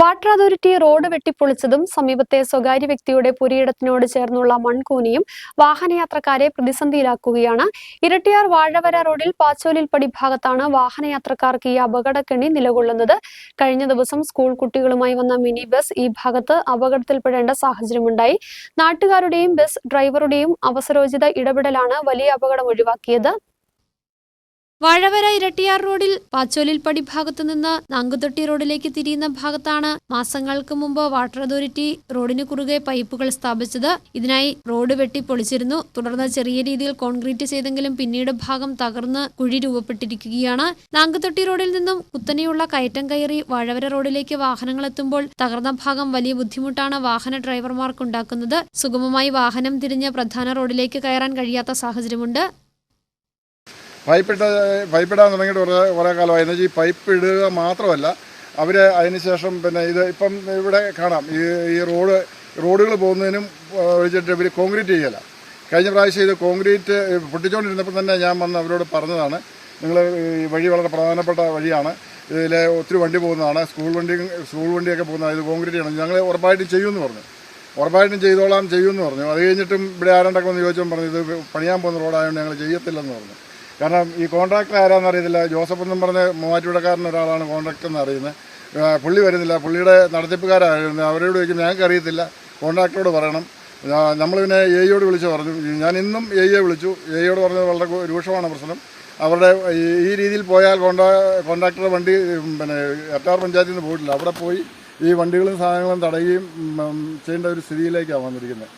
Water authority road വെട്ടിപ്പൊളിച്ചതും സമീപത്തെ സ്വകാര്യ വ്യക്തിയുടെ പുരിയിടത്തിനോട് ചേർന്നുള്ള മൺകൂനിയും വാഹനയാത്രക്കാരെ പ്രതിസന്ധിയിലാക്കുകയാണ്. ഇരട്ടിയാർ വാഴവര റോഡിൽ പാച്ചോലിൽപ്പടി ഭാഗത്താണ് വാഹനയാത്രക്കാർക്ക് ഈ അപകടക്കെണി നിലകൊള്ളുന്നത്. കഴിഞ്ഞ ദിവസം സ്കൂൾ കുട്ടികളുമായി വന്ന മിനി ബസ് ഈ ഭാഗത്ത് അപകടത്തിൽപ്പെടേണ്ട സാഹചര്യമുണ്ടായി. നാട്ടുകാരുടെയും ബസ് ഡ്രൈവറുടെയും അവസരോചിത ഇടപെടലാണ് വലിയ അപകടം ഒഴിവാക്കിയത്. വാഴവര ഇരട്ടിയാർ റോഡിൽ പാച്ചോലിൽപ്പടി ഭാഗത്തു നിന്ന് നാങ്കുതൊട്ടി റോഡിലേക്ക് തിരിയുന്ന ഭാഗത്താണ് മാസങ്ങൾക്ക് മുമ്പ് വാട്ടർ അതോറിറ്റി റോഡിന് കുറുകെ പൈപ്പുകൾ സ്ഥാപിച്ചത്. ഇതിനായി റോഡ് വെട്ടി പൊളിച്ചിരുന്നു. തുടർന്ന് ചെറിയ രീതിയിൽ കോൺക്രീറ്റ് ചെയ്തെങ്കിലും പിന്നീട് ഭാഗം തകർന്ന് കുഴി രൂപപ്പെട്ടിരിക്കുകയാണ്. നാങ്കുതൊട്ടി റോഡിൽ നിന്നും കുത്തനെയുള്ള കയറ്റം കയറി വാഴവര റോഡിലേക്ക് വാഹനങ്ങൾ എത്തുമ്പോൾ തകർന്ന ഭാഗം വലിയ ബുദ്ധിമുട്ടാണ് വാഹന ഡ്രൈവർമാർക്കുണ്ടാക്കുന്നത്. സുഗമമായി വാഹനം തിരിഞ്ഞ് പ്രധാന റോഡിലേക്ക് കയറാൻ കഴിയാത്ത സാഹചര്യമുണ്ട്. പൈപ്പിട്ട പൈപ്പിടാൻ തുടങ്ങിയിട്ട് കുറേ കുറേ കാലമായി. എന്നുവെച്ചാൽ ഈ പൈപ്പ് ഇടുക മാത്രമല്ല അവർ അതിനുശേഷം പിന്നെ ഇത് ഇപ്പം ഇവിടെ കാണാം. ഈ ഈ റോഡ് റോഡുകൾ പോകുന്നതിനും ഒഴിച്ചിട്ട് ഇവർ കോൺക്രീറ്റ് ചെയ്യല. കഴിഞ്ഞ പ്രാവശ്യം ഇത് കോൺക്രീറ്റ് പൊട്ടിച്ചുകൊണ്ടിരുന്നപ്പോൾ തന്നെ ഞാൻ വന്ന് അവരോട് പറഞ്ഞതാണ്. നിങ്ങൾ ഈ വഴി വളരെ പ്രധാനപ്പെട്ട വഴിയാണ്. ഇതിൽ ഒത്തിരി വണ്ടി പോകുന്നതാണ്. സ്കൂൾ വണ്ടി സ്കൂൾ വണ്ടിയൊക്കെ പോകുന്നതാണ്. ഇത് കോൺക്രീറ്റ് ചെയ്യണം. ഞങ്ങൾ ഉറപ്പായിട്ടും ചെയ്യുമെന്ന് പറഞ്ഞു. ഉറപ്പായിട്ടും ചെയ്തോളാം ചെയ്യുമെന്ന് പറഞ്ഞു. അത് കഴിഞ്ഞിട്ടും ഇവിടെ ആരണ്ടൊക്കെ ഒന്ന് ചോദിച്ചപ്പോൾ പറഞ്ഞു ഇത് പണിയാൻ പോകുന്ന റോഡായതുകൊണ്ട് ഞങ്ങൾ ചെയ്യത്തില്ലെന്ന് പറഞ്ഞു. കാരണം ഈ കോൺട്രാക്ടർ ആരാന്ന് അറിയത്തില്ല. ജോസഫ് എന്നും പറഞ്ഞ മൂവാറ്റുപുഴക്കാരൻ ഒരാളാണ് കോൺട്രാക്ടർ എന്ന് അറിയുന്നത്. പുള്ളി വരുന്നില്ല. പുള്ളിയുടെ നടത്തിപ്പുകാരായിരുന്നു. അവരോട് ചോദിക്കും ഞങ്ങൾക്ക് അറിയത്തില്ല. കോൺട്രാക്ടറോട് പറയണം. നമ്മൾ പിന്നെ എയോട് വിളിച്ച് പറഞ്ഞു. ഞാൻ ഇന്നും എയെ വിളിച്ചു. എയോട് പറഞ്ഞത് വളരെ രൂക്ഷമാണ് പ്രശ്നം. അവരുടെ ഈ രീതിയിൽ പോയാൽ കോൺട്രാ കോൺട്രാക്ടറുടെ വണ്ടി പിന്നെ എട്ടാർ പഞ്ചായത്തിൽ നിന്ന് പോയിട്ടില്ല. അവിടെ പോയി ഈ വണ്ടികളും സാധനങ്ങളും തടയുകയും ചെയ്യേണ്ട ഒരു സ്ഥിതിയിലേക്കാണ് വന്നിരിക്കുന്നത്.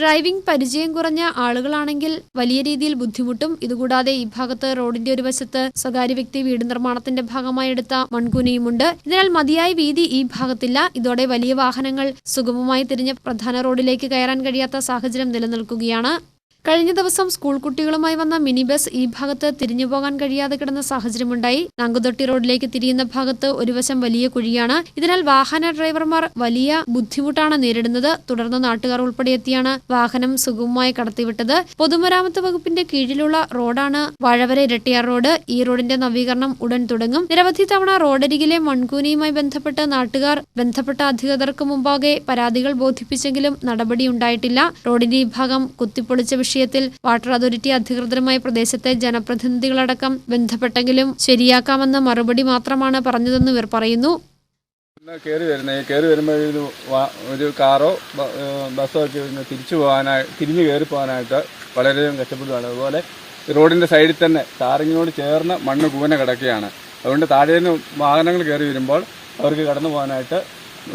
ഡ്രൈവിംഗ് പരിചയം കുറഞ്ഞ ആളുകളാണെങ്കിൽ വലിയ രീതിയിൽ ബുദ്ധിമുട്ടും. ഇതുകൂടാതെ ഈ ഭാഗത്ത് റോഡിന്റെ ഒരു വശത്ത് സ്വകാര്യ വ്യക്തി വീട് നിർമ്മാണത്തിന്റെ ഭാഗമായി എടുത്ത മൺകൂനയുമുണ്ട്. ഇതിനാൽ മതിയായ വീതി ഈ ഭാഗത്തില്ല. ഇതോടെ വലിയ വാഹനങ്ങൾ സുഗമമായി തിരിഞ്ഞ പ്രധാന റോഡിലേക്ക് കയറാൻ കഴിയാത്ത സാഹചര്യം നിലനിൽക്കുകയാണ്. കഴിഞ്ഞ ദിവസം സ്കൂൾ കുട്ടികളുമായി വന്ന മിനി ബസ് ഈ ഭാഗത്ത് തിരിഞ്ഞു പോകാൻ കഴിയാതെ കിടന്ന സാഹചര്യമുണ്ടായി. നങ്കുതൊട്ടി റോഡിലേക്ക് തിരിയുന്ന ഭാഗത്ത് ഒരു വശം വലിയ കുഴിയാണ്. ഇതിനാൽ വാഹന ഡ്രൈവർമാർ വലിയ ബുദ്ധിമുട്ടാണ് നേരിടുന്നത്. തുടർന്ന് നാട്ടുകാർ ഉൾപ്പെടെ എത്തിയാണ് വാഹനം സുഗമമായി കടത്തിവിട്ടത്. പൊതുമരാമത്ത് വകുപ്പിന്റെ കീഴിലുള്ള റോഡാണ് വാഴവര ഇരട്ടിയാർ റോഡ്. ഈ റോഡിന്റെ നവീകരണം ഉടൻ തുടങ്ങും. നിരവധി തവണ റോഡരികിലെ മൺകൂനിയുമായി ബന്ധപ്പെട്ട് നാട്ടുകാർ ബന്ധപ്പെട്ട അധികൃതർക്ക് മുമ്പാകെ പരാതികൾ ബോധിപ്പിച്ചെങ്കിലും നടപടി ഉണ്ടായിട്ടില്ല. റോഡിന്റെ ഈ ഭാഗം കുത്തിപ്പൊളിച്ച വിഷയത്തിൽ വാട്ടർ അതോറിറ്റി അധികൃതരുമായി പ്രദേശത്തെ ജനപ്രതിനിധികളടക്കം ബന്ധപ്പെട്ടെങ്കിലും ശരിയാക്കാമെന്ന മറുപടി മാത്രമാണ് പറഞ്ഞതെന്ന് ഇവർ പറയുന്നു. കയറി വരുമ്പോൾ ഒരു കാറോ ബസ്സോ ഒക്കെ തിരിച്ചു പോകാനായി തിരിഞ്ഞു കയറി പോകാനായിട്ട് വളരെയധികം കഷ്ടപ്പെടുകയാണ്. അതുപോലെ റോഡിന്റെ സൈഡിൽ തന്നെ ടാറിങ്ങിനോട് ചേർന്ന് മണ്ണ് കൂന കിടക്കുകയാണ്. അതുകൊണ്ട് താഴെ നിന്ന് വാഹനങ്ങൾ കയറി വരുമ്പോൾ അവർക്ക് കടന്നു പോകാനായിട്ട്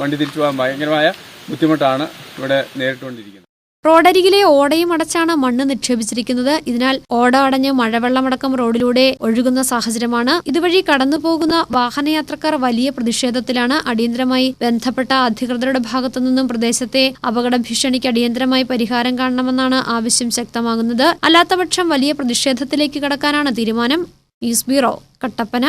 വണ്ടി തിരിച്ചു പോകാൻ ഭയങ്കരമായ ബുദ്ധിമുട്ടാണ് ഇവിടെ നേരിട്ടുകൊണ്ടിരിക്കുന്നത്. റോഡരികിലെ ഓടയും അടച്ചാണ് മണ്ണ് നിക്ഷേപിച്ചിരിക്കുന്നത്. ഇതിനാൽ ഓട അടഞ്ഞ് മഴവെള്ളമടക്കം റോഡിലൂടെ ഒഴുകുന്ന സാഹചര്യമാണ്. ഇതുവഴി കടന്നുപോകുന്ന വാഹനയാത്രക്കാർ വലിയ പ്രതിഷേധത്തിലാണ്. അടിയന്തരമായി ബന്ധപ്പെട്ട അധികൃതരുടെ ഭാഗത്തു നിന്നും പ്രദേശത്തെ അപകട ഭീഷണിക്ക് അടിയന്തരമായി പരിഹാരം കാണണമെന്നാണ് ആവശ്യം ശക്തമാകുന്നത്. അല്ലാത്തപക്ഷം വലിയ പ്രതിഷേധത്തിലേക്ക് കടക്കാനാണ് തീരുമാനം. News bureau Kattappana.